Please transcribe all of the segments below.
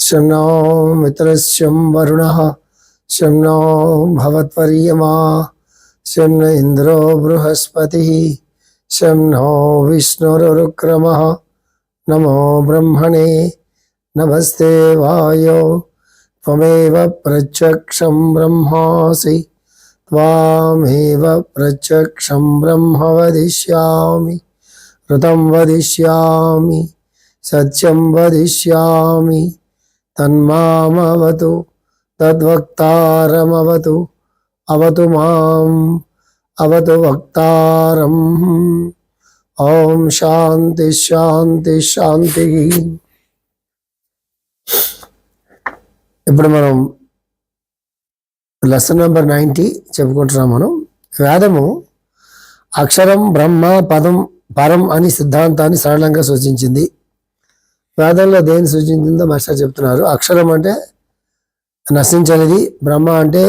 शं नो मित्रस्यं वरुणः शं नो इन्द्रो बृहस्पतिः नो विष्णुरुक्रमः। नमो ब्रह्मणे, नमस्ते वायो, त्वमेव प्रत्यक्षं ब्रह्मासि, त्वामेव प्रत्यक्षं ब्रह्म वदिष्यामि। ఋతం వదిష్యామి సత్యం వదిష్యామి తన్మామవతు తద్వక్తారమవతు అవతు మాం అవతు వక్తారం ఓం శాంతి శాంతి శాంతి ఇప్పుడు మనం లెసన్ నెంబర్ నైంటీ చెప్పుకుంటున్నాం మనం. వేదము అక్షరం బ్రహ్మ పదం పరం అని సిద్ధాంతాన్ని సరళంగా సూచించింది. వేదంలో దేన్ని సూచించిందో మాస్టర్ చెప్తున్నారు. అక్షరం అంటే నశించనిది బ్రహ్మ అంటే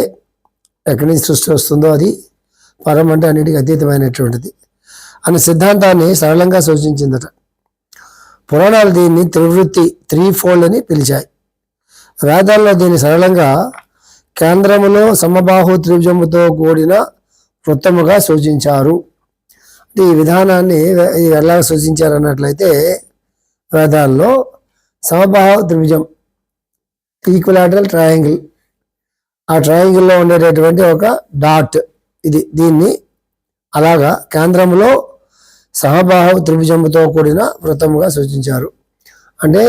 ఎక్కడి నుంచి సృష్టి వస్తుందో అది పరం అంటే అన్నిటికీ అతీతమైనటువంటిది అనే సిద్ధాంతాన్ని సరళంగా సూచించిందట. పురాణాలు దీన్ని త్రివృత్తి త్రీ ఫోల్డ్ అని పిలిచాయి. వేదాల్లో దీన్ని సరళంగా కేంద్రములో సమబాహు త్రిభుజముతో కూడిన వృత్తముగా సూచించారు. ఈ విధానాన్ని ఇది ఎలా సూచించారు అన్నట్లయితే వేదాల్లో సమబాహ త్రిభుజం ఈక్వలాటరల్ ట్రయాంగిల్. ఆ ట్రయాంగిల్లో ఉండేటటువంటి ఒక డాట్ ఇది. దీన్ని అలాగా కేంద్రంలో సమబాహు త్రిభుజంతో కూడిన వృత్తముగా సూచించారు. అంటే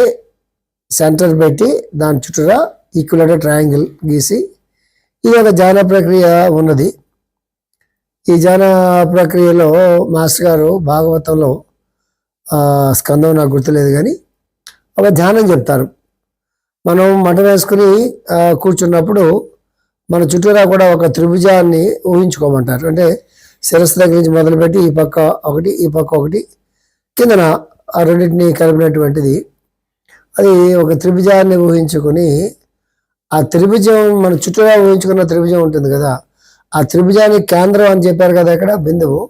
సెంటర్ పెట్టి దాని చుట్టూరా ఈక్వలేటర్ ట్రయాంగిల్ గీసి ఇది ఒక జాన ప్రక్రియ ఉన్నది. ఈ ధ్యాన ప్రక్రియలో మాస్టర్ గారు భాగవతంలో స్కందం నాకు గుర్తులేదు కానీ ఒక ధ్యానం చెప్తారు. మనం మంట వేసుకుని కూర్చున్నప్పుడు మన చుట్టూరా కూడా ఒక త్రిభుజాన్ని ఊహించుకోమంటారు. అంటే శిరస్సు దగ్గర నుంచి మొదలుపెట్టి ఈ పక్క ఒకటి ఈ పక్క ఒకటి కిందన ఆ రెండింటిని కలిపినటువంటిది. అది ఒక త్రిభుజాన్ని ఊహించుకొని ఆ త్రిభుజం మన చుట్టూరా ఊహించుకున్న త్రిభుజం ఉంటుంది కదా ఆ త్రిభుజానికి కేంద్రం అని చెప్పారు కదా ఇక్కడ బిందువు.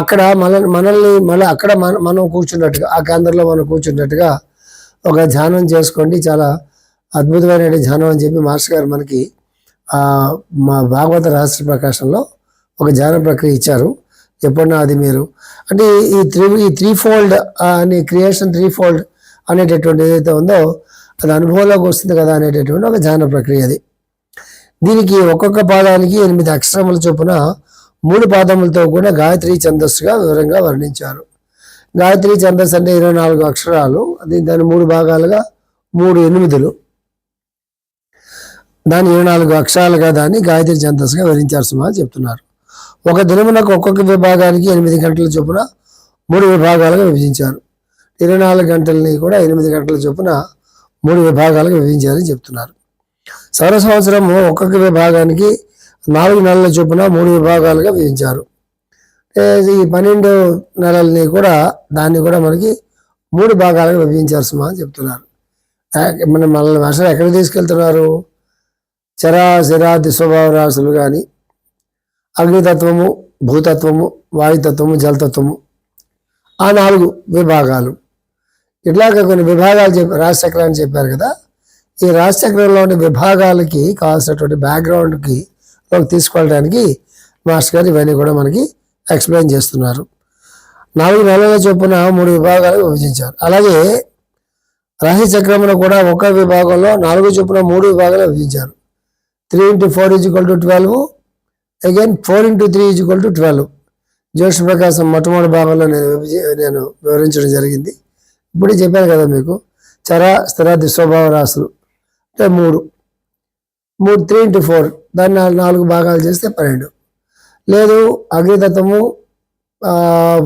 అక్కడ మన మనల్ని మళ్ళీ అక్కడ మన మనం కూర్చున్నట్టుగా ఆ కేంద్రంలో మనం కూర్చున్నట్టుగా ఒక ధ్యానం చేసుకోండి. చాలా అద్భుతమైన ధ్యానం అని చెప్పి మాస్టర్ గారు మనకి మా భాగవత రహస్య ప్రకాశంలో ఒక ధ్యాన ప్రక్రియ ఇచ్చారు. ఎప్పుడన్నా అది మీరు అంటే ఈ త్రీ ఈ త్రీ ఫోల్డ్ అని క్రియేషన్ త్రీ ఫోల్డ్ అనేటటువంటి ఏదైతే ఉందో అది అనుభవంలోకి వస్తుంది కదా అనేటటువంటి ఒక ధ్యాన ప్రక్రియ అది. దీనికి ఒక్కొక్క పాదానికి ఎనిమిది అక్షరముల చొప్పున మూడు పాదములతో కూడా గాయత్రి ఛందస్సుగా వివరంగా వర్ణించారు. గాయత్రి ఛందస్సు అంటే ఇరవై నాలుగు అక్షరాలు. అది దాని మూడు భాగాలుగా మూడు ఎనిమిదిలు. దాని ఇరవై నాలుగు అక్షరాలుగా దాన్ని గాయత్రి ఛందస్సుగా వివరించారు సుమా చెప్తున్నారు. ఒక దినమునకు ఒక్కొక్క విభాగానికి ఎనిమిది గంటల చొప్పున మూడు విభాగాలుగా విభజించారు. ఇరవై నాలుగు గంటలని కూడా ఎనిమిది గంటల చొప్పున మూడు విభాగాలుగా విభజించారని చెప్తున్నారు. సౌర సంవత్సరము ఒక్కొక్క విభాగానికి నాలుగు నెలల చొప్పున మూడు విభాగాలుగా విధించారు. ఈ పన్నెండు నెలల్ని కూడా దాన్ని కూడా మనకి మూడు భాగాలుగా విభజించారు సుమా అని చెప్తున్నారు. మన మనల్ని వర్షాలు ఎక్కడ తీసుకెళ్తున్నారు? చరా శరాది స్వభావ రాశులు కానీ అగ్నితత్వము భూతత్వము వాయుతత్వము జలతత్వము ఆ నాలుగు విభాగాలు. ఇట్లాగ కొన్ని విభాగాలు చెప్పి రాజచక్రాన్ని చెప్పారు కదా ఈ రాజచక్రంలో విభాగాలకి కావాల్సినటువంటి బ్యాక్గ్రౌండ్కి తీసుకెళ్ళడానికి మాస్టర్ గారు ఇవన్నీ కూడా మనకి ఎక్స్ప్లెయిన్ చేస్తున్నారు. నాలుగు నెలల చొప్పున మూడు విభాగాలు విభజించారు. అలాగే రాశి చక్రమును కూడా ఒక విభాగంలో నాలుగు చొప్పున మూడు విభాగాలు విభజించారు. Three into four equal to twelve again four into three equal to twelve Jyotisha Prakasam మొట్టమొదటి భాగంలో నేను నేను వివరించడం జరిగింది. ఇప్పుడే చెప్పాను కదా మీకు చర స్థిరాది స్వభావ రాశులు. మూడు. మూడు త్రీ ఇంటూ ఫోర్ దాన్ని నాలుగు నాలుగు భాగాలు చేస్తే పన్నెండు. లేదు అగ్నితత్వము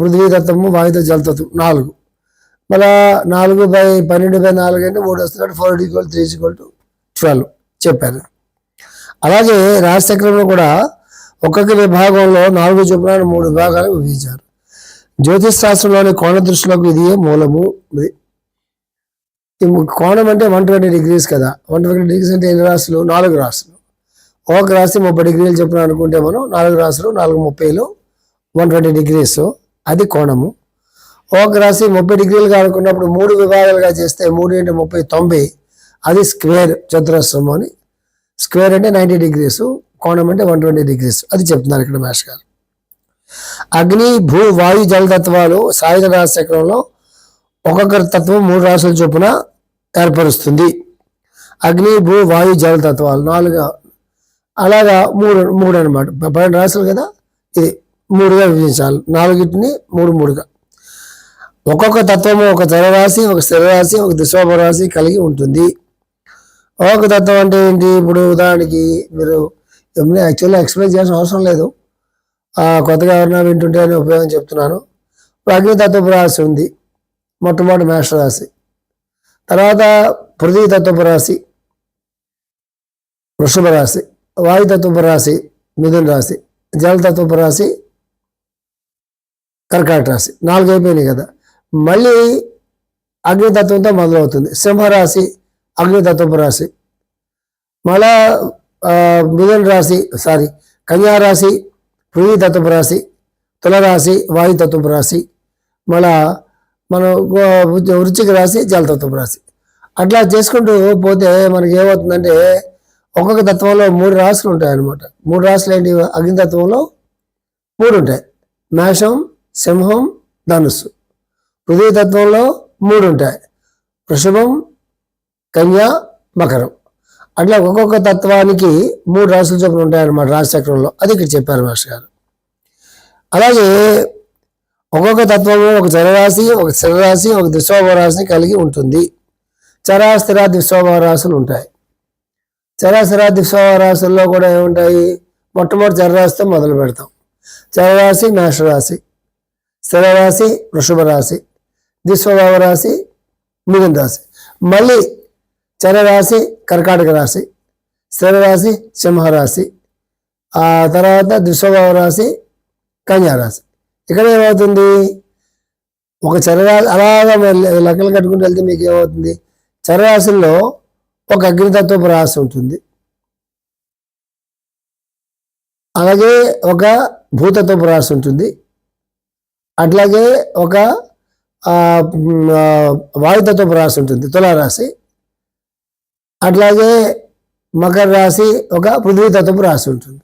పృథ్వీతత్వము వాయుత జలతత్వం నాలుగు. మళ్ళా నాలుగు బై పన్నెండు బై నాలుగు అంటే మూడు వస్తున్నాడు four equal three equal to twelve చెప్పాను. అలాగే రాజచక్రంలో కూడా ఒక్కొక్క విభాగంలో నాలుగు చొప్పున మూడు విభాగాలు విభజించారు. జ్యోతిష్ శాస్త్రంలోని కోణ దృష్టిలోకి ఇది మూలము. ఇది కోణం అంటే వన్ ట్వంటీ డిగ్రీస్ కదా. వన్ ట్వంటీ డిగ్రీస్ అంటే ఎన్ని రాసులు నాలుగు రాసులు ఒక రాసి ముప్పై డిగ్రీలు చెప్పిన అనుకుంటే మనం నాలుగు రాసులు నాలుగు ముప్పైలు వన్ ట్వంటీ డిగ్రీస్ అది కోణము. ఒక రాసి ముప్పై డిగ్రీలుగా అనుకున్నప్పుడు మూడు విభాగాలుగా చేస్తే మూడు ఇంటూ ముప్పై తొంభై. అది స్క్వేర్ చతురస్రం అని. స్క్వేర్ అంటే నైంటీ డిగ్రీస్. కోణం అంటే వన్ ట్వంటీ డిగ్రీస్ అది చెప్తున్నారు ఇక్కడ మేష్ గారు. అగ్ని భూ వాయు జల తత్వాలు సాయుధ రాశి చక్రంలో ఒక్కొక్క తత్వం మూడు రాసులు చొప్పున ఏర్పరుస్తుంది. అగ్ని భూ వాయు జల తత్వాలు నాలుగు. అలాగా మూడు మూడు అనమాట పన్నెండు రాశులు కదా? ఇది మూడుగా విభజించాలి. నాలుగిటిని మూడు మూడుగా. ఒక్కొక్క తత్వము ఒక జలరాశి ఒక స్థిరరాశి ఒక దిశోభరాశి కలిగి ఉంటుంది. ఒక్కొక్క తత్వం అంటే ఏంటి? ఇప్పుడు ఉదాహరణకి మీరు యాక్చువల్లీ ఎక్స్ప్లెయిన్ చేయాల్సిన అవసరం లేదు. కొత్తగా ఎవరైనా వింటుంటే అని ఉపయోగం చెప్తున్నాను. ఇప్పుడు అగ్నితత్వపు రాశి ఉంది. మొట్టమొదటి మేషరాశి. తర్వాత పృథ్వీ తత్వపు రాశి వృషభ రాశి వాయుతత్వపు రాశి మిథున రాశి జలతత్వపు రాశి కర్కాటక రాశి. నాలుగు అయిపోయినాయి కదా. మళ్ళీ అగ్నితత్వంతో మొదలవుతుంది. సింహరాశి అగ్నితత్వపు రాశి. మళ్ళా మిథున రాశి సారీ కన్యా రాశి పృథ్వీ తత్వపు రాశి తులరాశి వాయు తత్వపు రాశి. మళ్ళా మనం గో- రాసి జలతత్వం రాసి అట్లా చేసుకుంటూ పోతే మనకి ఏమవుతుందంటే ఒక్కొక్క తత్వంలో మూడు రాశులు ఉంటాయి అనమాట మూడు రాశులు ఏంటి? అగ్నితత్వంలో మూడు ఉంటాయి. మేషం సింహం ధనుస్సు. పృథ్వీ తత్వంలో మూడు ఉంటాయి. వృషభం కన్య మకరం. అట్లా ఒక్కొక్క తత్వానికి మూడు రాసులు చొప్పున ఉంటాయన్నమాట రాశి చక్రంలో. అది ఇక్కడ చెప్పారు మాస్టర్ గారు. అలాగే ఒక్కొక్క తత్వము ఒక జలరాశి ఒక స్థిరరాశి ఒక దిశోభరాశిని కలిగి ఉంటుంది. చరాస్థిర స్థిర ఉంటాయి. చరాస్థిర స్థిర కూడా ఏముంటాయి? మొట్టమొదటి చరరాశితో మొదలు పెడతాం. చరరాశి మేషరాశి. స్థిరరాశి వృషభ రాశి దిశోభావ రాశి మిథున రాశి మళ్ళీ చరరాశి కర్కాటక రాశి. స్థిరరాశి సింహరాశి. ఆ తర్వాత దిశోభావ రాశి ఇక్కడ ఏమవుతుంది ఒక చరరాశి అలాగా లెక్కలు కట్టుకుంటూ వెళ్తే మీకు ఏమవుతుంది చరరాశుల్లో ఒక అగ్నితత్వపు రాశి ఉంటుంది. అలాగే ఒక భూతత్వపు రాశి ఉంటుంది. అట్లాగే ఒక వాయుతత్వపు రాశి ఉంటుంది తులారాశి. అట్లాగే మకర రాశి ఒక పృథ్వీతత్వపు రాశి ఉంటుంది.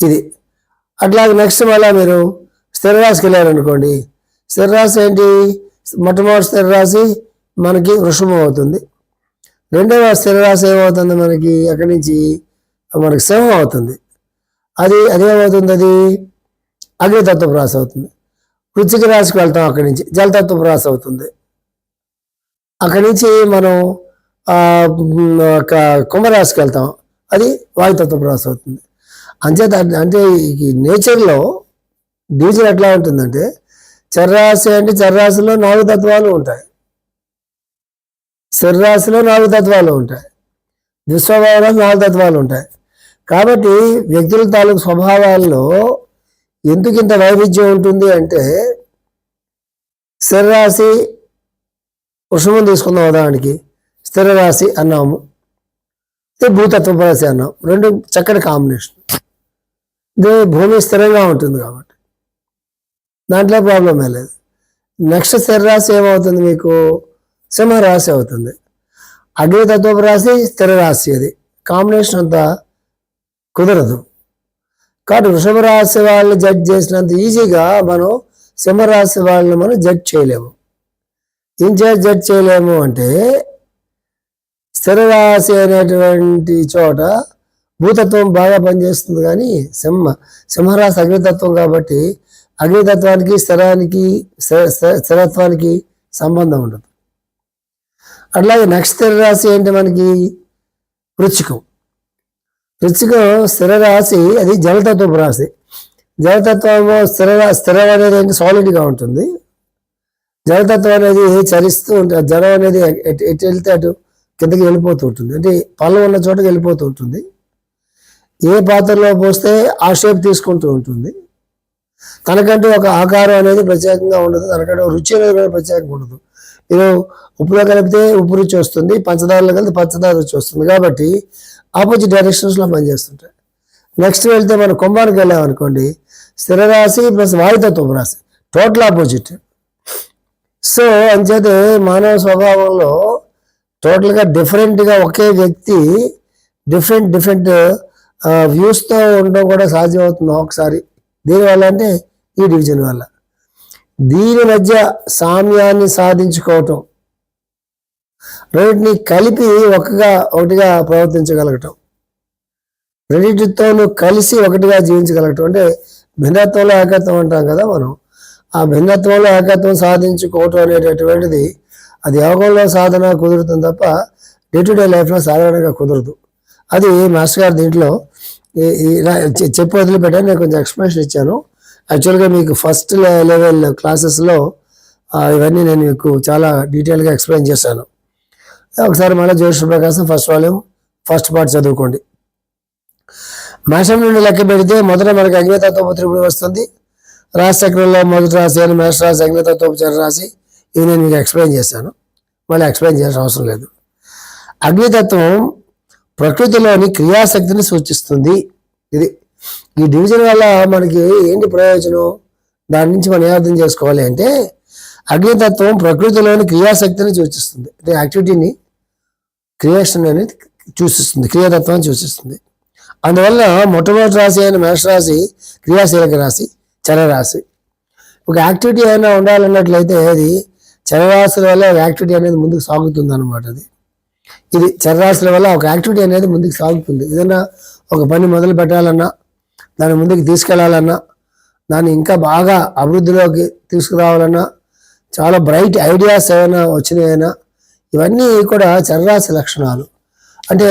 ఇది. అట్లాగే నెక్స్ట్ మళ్ళీ మీరు స్థిరరాశికి వెళ్ళారనుకోండి. స్థిరరాశి ఏంటి? మొట్టమొదటి స్థిర రాశి మనకి వృషభం అవుతుంది. రెండవ స్థిరరాశి ఏమవుతుంది మనకి? అక్కడి నుంచి మనకి సింహం అవుతుంది. అది అదేమవుతుంది అది? అగ్నితత్వపు రాశి అవుతుంది. వృచ్చిక రాశికి వెళ్తాం అక్కడి నుంచి. జలతత్వపు రాశి అవుతుంది. అక్కడి నుంచి మనం ఒక కుంభరాశికి వెళ్తాం. అది వాయుతత్వపు రాశి అవుతుంది. అంచేత అంటే ఈ నేచర్లో డివిజన్ ఎట్లా ఉంటుందంటే చర్రాశి అంటే చర్రాశిలో నాలుగు తత్వాలు ఉంటాయి. శరీరాశిలో నాలుగు తత్వాలు ఉంటాయి. విశ్వభావంలో నాలుగు తత్వాలు ఉంటాయి. కాబట్టి వ్యక్తుల తాలూకు స్వభావాల్లో ఎందుకు ఇంత వైవిధ్యం ఉంటుంది అంటే స్థిరరాశి వృషభం తీసుకుందాం ఉదాహరణకి. స్థిరరాశి అన్నాము. భూతత్వ రాశి అన్నాం. రెండు చక్కటి కాంబినేషన్ భూమి స్థిరంగా ఉంటుంది కాబట్టి. దాంట్లో ప్రాబ్లం లేదు. నెక్స్ట్ స్థిరరాశి ఏమవుతుంది మీకు? సింహరాశి అవుతుంది. అగ్నితత్వపు రాశి స్థిర రాశి అది. కాంబినేషన్ అంతా కుదరదు. కాబట్టి వృషభ రాశి వాళ్ళని జడ్జ్ చేసినంత ఈజీగా మనం సింహరాశి వాళ్ళని మనం జడ్జ్ చేయలేము. ఏం చేసి జడ్జ్ చేయలేము అంటే స్థిర రాశి అనేటువంటి చోట భూతత్వం బాగా పనిచేస్తుంది కానీ సింహ సింహరాశి అగ్నితత్వం కాబట్టి అగ్నితత్వానికి స్థిరానికి స్థిరత్వానికి సంబంధం ఉండదు. అట్లాగే నెక్స్ట్ స్థిర రాశి ఏంటి మనకి వృచ్చికం. వృచ్చికం స్థిర రాశి అది జలతత్వపు రాశి. జలతత్వము స్థిర స్థిరం అనేది ఏంటి సాలిడ్గా ఉంటుంది. జలతత్వం అనేది చరిస్తూ ఉంటుంది జలం అనేది ఎటు ఎటు వెళ్తే అటు కిందకి వెళ్ళిపోతూ ఉంటుంది. అంటే పళ్ళు ఉన్న చోటకి వెళ్ళిపోతూ ఉంటుంది. ఏ పాత్రలో పోస్తే ఆ షేప్ తీసుకుంటూ ఉంటుంది. తనకంటూ ఒక ఆకారం అనేది ప్రత్యేకంగా ఉండదు. తనకంటే రుచి అనేది కూడా ప్రత్యేకంగా ఉండదు. నేను ఉప్పులో కలిపితే ఉప్పు రుచి వస్తుంది పంచదారలో కలిపితే పంచదార రుచి వస్తుంది. కాబట్టి ఆపోజిట్ డైరెక్షన్స్లో పనిచేస్తుంటాయి. నెక్స్ట్ వెళ్తే మనం కుంభానికి వెళ్ళామనుకోండి స్థిర రాశి ప్లస్ వాయుతత్వం రాశి టోటల్ ఆపోజిట్ సో అంచేతే మానవ స్వభావంలో టోటల్గా డిఫరెంట్గా ఒకే వ్యక్తి డిఫరెంట్ డిఫరెంట్ వ్యూస్తో ఉండడం కూడా సాధ్యం అవుతుంది ఒకసారి దీనివల్ల అంటే ఈ డివిజన్ వల్ల. దీని మధ్య సామ్యాన్ని సాధించుకోవటం. రెండింటిని కలిపి ఒకగా ఒకటిగా ప్రవర్తించగలగటం. రెండింటితోనూ కలిసి ఒకటిగా జీవించగలగటం. అంటే భిన్నత్వంలో ఏకత్వం అంటాం కదా మనం. ఆ భిన్నత్వంలో ఏకత్వం సాధించుకోవటం అనేటటువంటిది అది యోగంలో సాధన కుదురుతుంది తప్ప డే టు డే లైఫ్లో సాధారణంగా కుదరదు. అది మాస్టర్ గారు దీంట్లో ఈ- చె- చెప్పి వదిలిపెట్టాను నేను కొంచెం ఎక్స్ప్లెనేషన్ ఇచ్చాను. యాక్చువల్గా మీకు ఫస్ట్ లెవెల్ క్లాసెస్లో ఇవన్నీ నేను మీకు చాలా డీటెయిల్గా ఎక్స్ప్లెయిన్ చేశాను. ఒకసారి మళ్ళీ Jyotisha Prakasam first volume first part చదువుకోండి. మేషం నుండి లెక్క పెడితే మొదట మనకి అగ్నితత్వ త్రిపుడు వస్తుంది. రాశి చక్రంలో మొదటి రాశి అని మేష రాశి అగ్నితత్వ రాశి ఇది నేను మీకు ఎక్స్ప్లెయిన్ చేశాను. మళ్ళీ ఎక్స్ప్లెయిన్ చేయాల్సిన అవసరం లేదు. అగ్నితత్వం ప్రకృతిలోని క్రియాశక్తిని సూచిస్తుంది. ఇది ఈ డివిజన్ వల్ల మనకి ఏంటి ప్రయోజనం? దాని నుంచి మనం ఏ అర్థం చేసుకోవాలి అంటే అగ్నితత్వం ప్రకృతిలోని క్రియాశక్తిని సూచిస్తుంది. అంటే యాక్టివిటీని క్రియేషన్ అనేది సూచిస్తుంది. క్రియాతత్వాన్ని సూచిస్తుంది. అందువల్ల మొట్టమొదటి రాశి అయిన మేషరాశి క్రియాశీలక రాశి చరరాశి. ఒక యాక్టివిటీ ఏమైనా ఉండాలన్నట్లయితే అది చరరాశుల వల్ల యాక్టివిటీ అనేది ముందుకు సాగుతుంది అనమాట అది. ఇది చరరాశుల వల్ల ఒక యాక్టివిటీ అనేది ముందుకు సాగుతుంది. ఏదైనా ఒక పని మొదలు పెట్టాలన్నా దాన్ని ముందుకు తీసుకెళ్ళాలన్నా దాన్ని ఇంకా బాగా అభివృద్ధిలోకి తీసుకురావాలన్నా చాలా బ్రైట్ ఐడియాస్ ఏమైనా వచ్చినాయైనా ఇవన్నీ కూడా చరరాశి లక్షణాలు. అంటే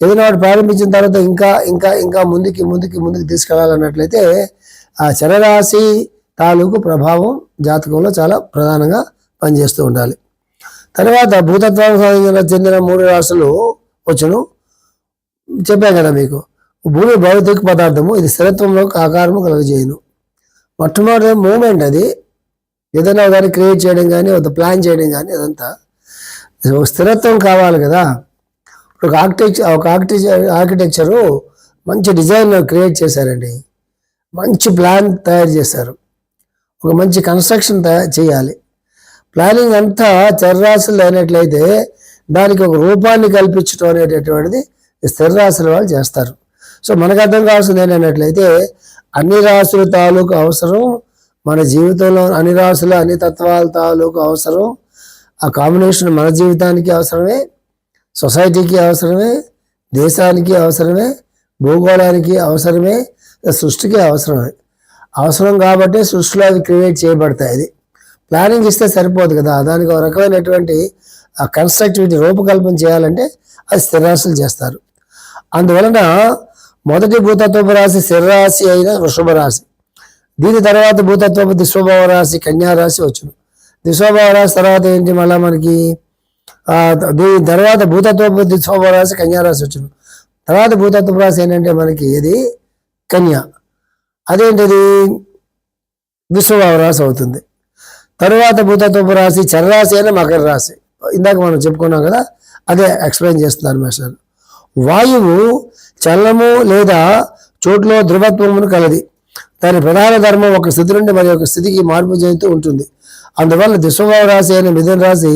ఏదైనా వాడు ప్రారంభించిన తర్వాత ఇంకా ఇంకా ఇంకా ముందుకి ముందుకి ముందుకు తీసుకెళ్ళాలన్నట్లయితే ఆ చరరాశి తాలూకు ప్రభావం జాతకంలో చాలా ప్రధానంగా పనిచేస్తూ ఉండాలి. తర్వాత భూతత్వానికి చెందిన మూడు రాశులు వచ్చును. చెప్పాను కదా మీకు. భూమి భౌతిక పదార్థము ఇది స్థిరత్వంలో ఆకారము కలుగజేయను. మొట్టమొదటి మూమెంట్ అది. ఏదైనా దాన్ని క్రియేట్ చేయడం కానీ ఒక ప్లాన్ చేయడం కానీ అదంతా. ఒక స్థిరత్వం కావాలి కదా. ఒక ఆర్కిటెక్చర్ ఒక ఆర్కిటెక్చర్ ఆర్కిటెక్చరు మంచి డిజైన్ క్రియేట్ చేశారండి. మంచి ప్లాన్ తయారు చేశారు. ఒక మంచి కన్స్ట్రక్షన్ తయారు చేయాలి. ప్లానింగ్ అంతా చర్రాశులు అయినట్లయితే దానికి ఒక రూపాన్ని కల్పించడం అనేటటువంటిది స్థిరరాశుల వాళ్ళు చేస్తారు. సో మనకు అర్థం కావాల్సింది ఏంటన్నట్లయితే అన్ని రాశుల తాలూకు అవసరం మన జీవితంలో అన్ని రాశుల అన్ని తత్వాల తాలూకు అవసరం ఆ కాంబినేషన్ మన జీవితానికి అవసరమే సొసైటీకి అవసరమే దేశానికి అవసరమే భూగోళానికి అవసరమే సృష్టికి అవసరమే. అవసరం కాబట్టి సృష్టిలో అవి క్రియేట్ చేయబడతాయి. అది ప్లానింగ్ ఇస్తే సరిపోదు కదా. దానికి ఒక రకమైనటువంటి ఆ కన్స్ట్రక్టివిటీ రూపకల్పన చేయాలంటే అది స్థిరరాశులు చేస్తారు. అందువలన మొదటి భూతత్వపు రాశి స్థిరరాశి అయిన వృషభ రాశి. దీని తర్వాత భూతత్వపు దిశ్వభావ రాశి కన్యారాశి వచ్చును. దిశ్వభావ రాశి తర్వాత ఏంటి మళ్ళీ మనకి? దీని తర్వాత భూతత్వపు దిశ్వభావ రాశి కన్యారాశి వచ్చును. తర్వాత భూతత్వపు రాశి ఏంటంటే మనకి ఇది కన్య. అదేంటిది? విశ్వభావ రాశి అవుతుంది. తరువాత భూతత్వపు రాశి చర్రాశి అయినా మకర రాశి. ఇందాక మనం చెప్పుకున్నాం కదా అదే ఎక్స్ప్లెయిన్ చేస్తున్నారు మేస్టర్. వాయువు చలనము లేదా చోట్లో ధృవత్వమును కలది. దాని ప్రధాన ధర్మం ఒక స్థితి నుండి మరి ఒక స్థితికి మార్పు చెందుతూ ఉంటుంది. అందువల్ల దిశ్వభావ రాశి అయిన మిథున రాశి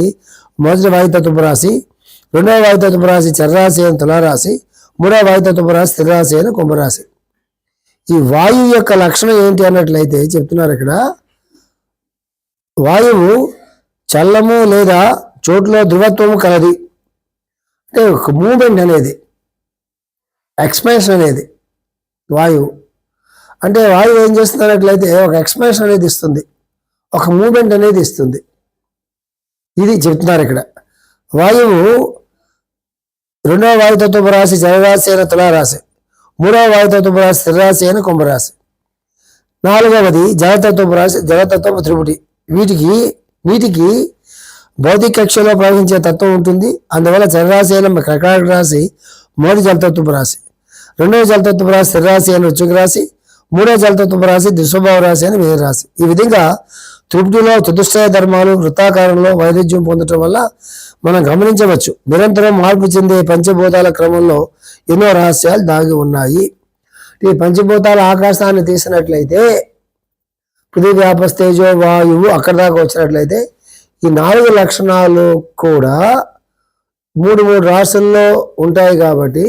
మొదటి వాయుతత్వపు రాశి రెండవ వాయుతత్వపు రాశి చర్రాశి అయిన తులారాశి మూడవ వాయుతత్వపు రాశి స్థిరరాశి అయిన కుంభరాశి ఈ వాయువు యొక్క లక్షణం ఏంటి అన్నట్లయితే చెప్తున్నారు ఇక్కడ వాయువు చల్లము లేదా చోట్లో ధృవత్వము కలది. అంటే ఒక మూమెంట్ అనేది ఎక్స్పాన్షన్ అనేది వాయువు. అంటే వాయువు ఏం చేస్తున్నట్లయితే ఒక ఎక్స్పాన్షన్ అనేది ఇస్తుంది. ఒక మూమెంట్ అనేది ఇస్తుంది. ఇది చెప్తున్నారు ఇక్కడ. వాయువు రెండవ వాయుతత్వపు రాశి జలరాశి అయిన తులారాశి మూడవ వాయుతత్వపు రాశి స్థిరరాశి అయిన కుంభరాశి నాలుగవది జలతత్వపు రాశి జలతత్వపు త్రిపుటి. వీటికి వీటికి భౌతిక కక్షలో ప్రవహించే తత్వం ఉంటుంది. అందువల్ల జలరాశి అయిన కర్కాటక రాశి మొదటి జలతత్వపు రాశి. రెండవ జలతత్వపు రాశి స్థిరరాశి అయిన వృశ్చిక రాశి మూడవ జలతత్వపు రాశి దుస్వభావ రాశి అని మీన రాశి. ఈ విధంగా త్రిపుటిలో చతుష్టయ ధర్మాలు వృత్తాకారంలో వైరుధ్యం పొందటం వల్ల మనం గమనించవచ్చు నిరంతరం మార్పు చెందే పంచభూతాల క్రమంలో ఎన్నో రహస్యాలు దాగి ఉన్నాయి. ఈ పంచభూతాల ఆకాశాన్ని తీసినట్లయితే పృథ్వీ వ్యాపస్తేజో వాయువు అక్కడ దాకా వచ్చినట్లయితే ఈ నాలుగు లక్షణాలు కూడా మూడు మూడు రాసుల్లో ఉంటాయి కాబట్టి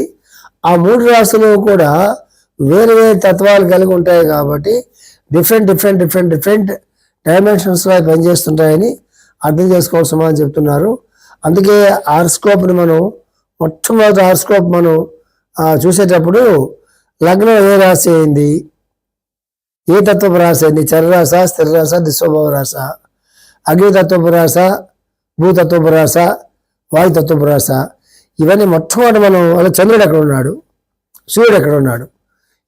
ఆ మూడు రాసులు కూడా వేరు వేరు తత్వాలు కలిగి ఉంటాయి కాబట్టి డిఫరెంట్ డిఫరెంట్ డిఫరెంట్ డిఫరెంట్ డైమెన్షన్స్లో అవి పనిచేస్తుంటాయని అర్థం చేసుకోవాల్సిన అని చెప్తున్నారు. అందుకే ఆర్స్కోప్ని మనం మొట్టమొదటి ఆర్స్కోప్ మనం చూసేటప్పుడు లగ్నం ఏ రాశి అయింది? ఏ తత్వపు రాశి అయింది చరరాశ స్థిరరాశ దిశోభవ రాశ అగ్నితత్వపు రాశ భూతత్వపు రాశ వాయుతత్వపు రాశ ఇవన్నీ మొట్టమొదటి మనం అలా చంద్రుడు ఎక్కడ ఉన్నాడు? సూర్యుడు ఎక్కడ ఉన్నాడు?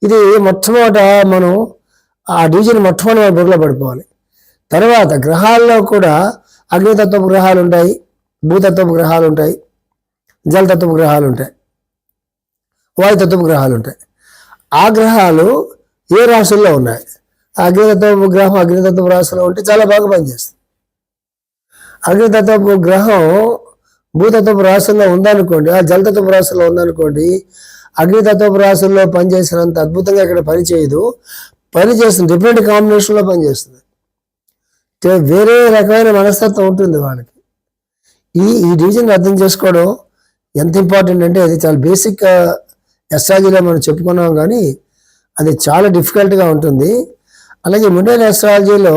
ఇది మొట్టమొదట మనం ఆ డివిజన్ మొట్టమొదటి మన బుర్రలో పడిపోవాలి. తర్వాత గ్రహాల్లో కూడా అగ్నితత్వపు గ్రహాలు ఉంటాయి భూతత్వపు గ్రహాలు ఉంటాయి జలతత్వపు గ్రహాలు ఉంటాయి వాయుతత్వపు గ్రహాలు ఉంటాయి. ఆ గ్రహాలు ఏ రాశుల్లో ఉన్నాయి ఆ అగ్నితత్వపు గ్రహం అగ్నితత్వపు రాశిలో ఉంటే చాలా బాగా పనిచేస్తుంది. అగ్నితత్వపు గ్రహం భూతత్వపు రాశుల్లో ఉందనుకోండి ఆ జలతత్వపు రాశుల్లో ఉందనుకోండి అగ్నితత్వపు రాశుల్లో పనిచేసినంత అద్భుతంగా ఇక్కడ పనిచేయదు పని చేస్తుంది డిఫరెంట్ కాంబినేషన్లో పనిచేస్తుంది అంటే వేరే రకమైన మనస్తత్వం ఉంటుంది వాళ్ళకి. ఈ ఈ డివిజన్ అర్థం చేసుకోవడం ఎంత ఇంపార్టెంట్ అంటే అది చాలా బేసిక్ ఎస్ట్రాలజీలో మనం చెప్పుకున్నాం కానీ అది చాలా డిఫికల్ట్గా ఉంటుంది. అలాగే మిడల్ ఎస్ట్రాలజీలో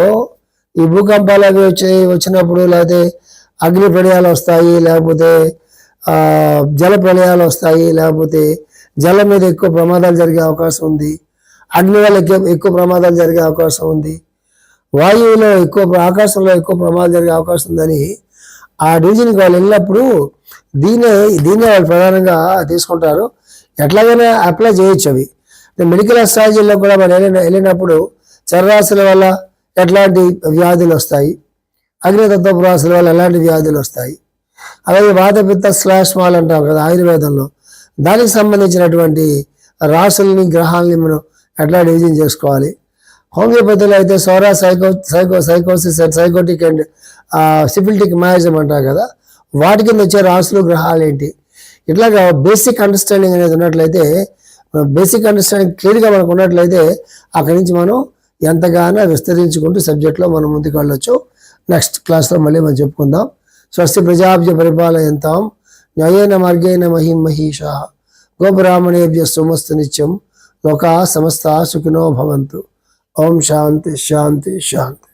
ఈ భూకంపాలు అవి వచ్చి వచ్చినప్పుడు లేకపోతే అగ్ని ప్రళయాలు వస్తాయి లేకపోతే జల ప్రళయాలు వస్తాయి లేకపోతే జలం మీద ఎక్కువ ప్రమాదాలు జరిగే అవకాశం ఉంది. అగ్ని వల్ల ఎక్కువ ప్రమాదాలు జరిగే అవకాశం ఉంది. వాయువులో ఎక్కువ ఆకాశంలో ఎక్కువ ప్రమాదాలు జరిగే అవకాశం ఉందని ఆ డివిజన్కి వాళ్ళు వెళ్ళినప్పుడు దీనే దీన్నే వాళ్ళు ప్రధానంగా తీసుకుంటారు. ఎట్లాగైనా అప్లై చేయొచ్చు అవి. మెడికల్ అస్ట్రాలజీలో కూడా మనం వెళ్ళిన వెళ్ళినప్పుడు చర్రాశుల వల్ల ఎట్లాంటి వ్యాధులు వస్తాయి? అగ్నితత్వపు రాశుల వల్ల ఎలాంటి వ్యాధులు వస్తాయి? అలాగే వాతపిత్త స్లాష్ మాల్ అంటాం కదా ఆయుర్వేదంలో. దానికి సంబంధించినటువంటి రాసుల్ని గ్రహాలని మనం ఎట్లా డివిజన్ చేసుకోవాలి? హోమియోపతిలో అయితే psora psycho psycho sycosis and sycotic and syphilitic miasm అంటారు కదా. వాటి కింద వచ్చే రాసులు గ్రహాలు ఏంటి? ఇట్లాగా బేసిక్ అండర్స్టాండింగ్ అనేది ఉన్నట్లయితే బేసిక్ అండర్స్టాండింగ్ క్లియర్గా మనకు ఉన్నట్లయితే అక్కడి నుంచి మనం ఎంతగానో విస్తరించుకుంటూ సబ్జెక్ట్లో మనం ముందుకు వెళ్ళొచ్చు. నెక్స్ట్ క్లాస్లో మళ్ళీ మనం చెప్పుకుందాం. స్వస్తి ప్రజాబ్జ పరిపాలయంతాం. న్యాయేన మార్గేణ మహిం మహిషా. గోబ్రాహ్మణేభ్య సుమస్తు నిత్యం. లోకా సమస్త సుఖినో భవంతు. ఓం శాంతి శాంతి శాంతి.